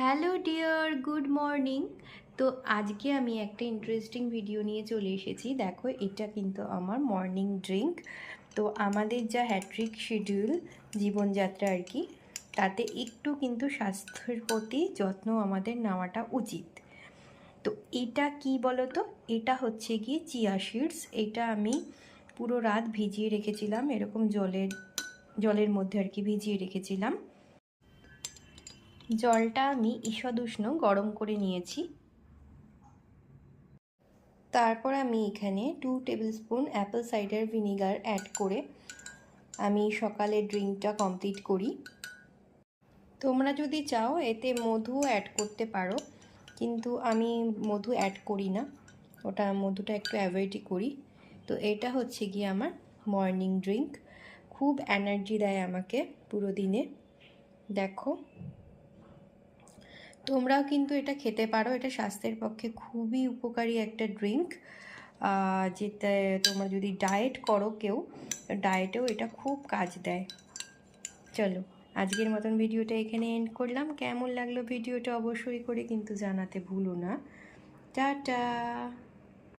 Hello dear, good morning. তো আজকে আমি একটা ইন্টারেস্টিং ভিডিও নিয়ে চলে এসেছি। দেখো, এটা কিন্তু আমার মর্নিং ড্রিঙ্ক তো আমাদের যা হ্যাট্রিক শিডিউল জীবনযাত্রা আর কি, তাতে একটু কিন্তু স্বাস্থ্যের প্রতি যত্ন আমাদের নেওয়াটা উচিত। তো এটা কি বলো তো এটা হচ্ছে গিয়ে চিয়া সিডস এটা আমি পুরো রাত ভিজিয়ে রেখেছিলাম। এরকম জলের জলের মধ্যে আর কি ভিজিয়ে রেখেছিলাম। জলটা আমি ঈষদুষ্ণ গরম করে নিয়েছি। তারপর আমি এখানে two table spoon apple cider vinegar add করে আমি সকালে ড্রিঙ্কটা কমপ্লিট করি। তোমরা যদি চাও, এতে মধু অ্যাড করতে পারো, কিন্তু আমি মধু অ্যাড করি না। ওটা মধুটা একটু অ্যাভয়েডই করি। তো এটা হচ্ছে গিয়ে আমার মর্নিং ড্রিঙ্ক খুব এনার্জি দেয় আমাকে পুরো দিনে। দেখো। তোমরাও কিন্তু এটা খেতে পারো। এটা স্বাস্থ্যের পক্ষে খুবই উপকারী একটা ড্রিঙ্ক যেটা তোমরা যদি ডায়েট করো কেউ ডায়েটেও এটা খুব কাজ দেয়। চলো, আজকের মতন ভিডিওটা এখানে এন্ড করলাম। কেমন লাগল ভিডিওটা অবশ্যই করে কিন্তু জানাতে ভুলো না। টাটা!